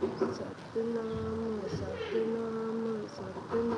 Satnam Satnam Satnam